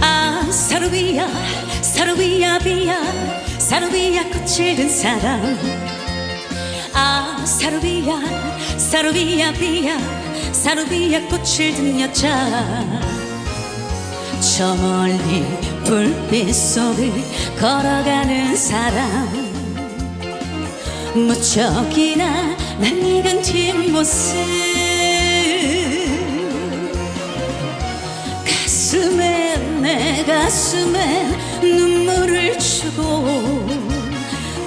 아 사루비야 사루비야 비야 사루비야 꽃을 든 사람. 아 사루비야 사루비야 비야 사루비야 꽃을 든 여자. 저 멀리 불빛 속을 걸어가는 사람. 무척이나 낯익은 뒷모습. 내 가슴에 눈물을 주고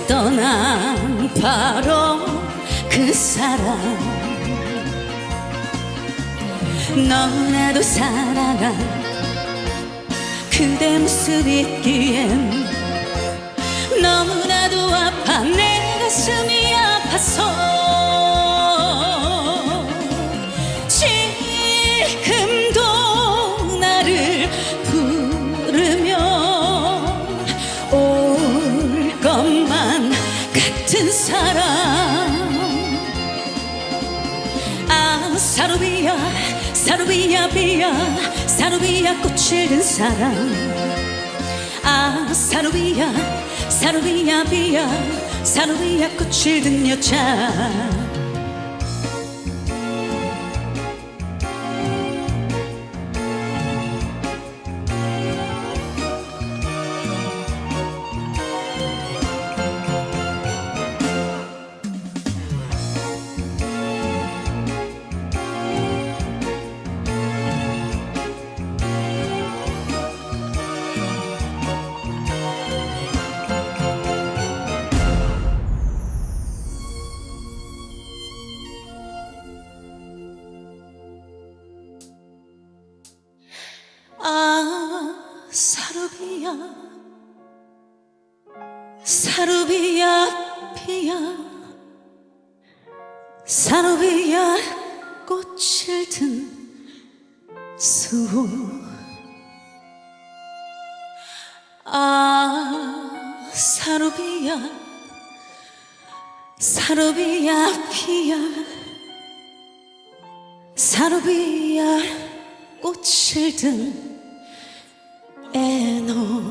떠난 바로 그 사람 너무나도 사랑한 그대 모습 있기엔 너무나도 아파. 내 가슴이 아파서 지금 사루비야 사루비야 비야 사루비야 꽃을 든 사람. 아 사루비야 사루비야 비야 사루비야 꽃을 든 여자 사루비야 사루비야 피야. 사루비야 꽃을 든 수호. 아 사루비야 사루비야 피야. 사루비야 꽃을 든 know.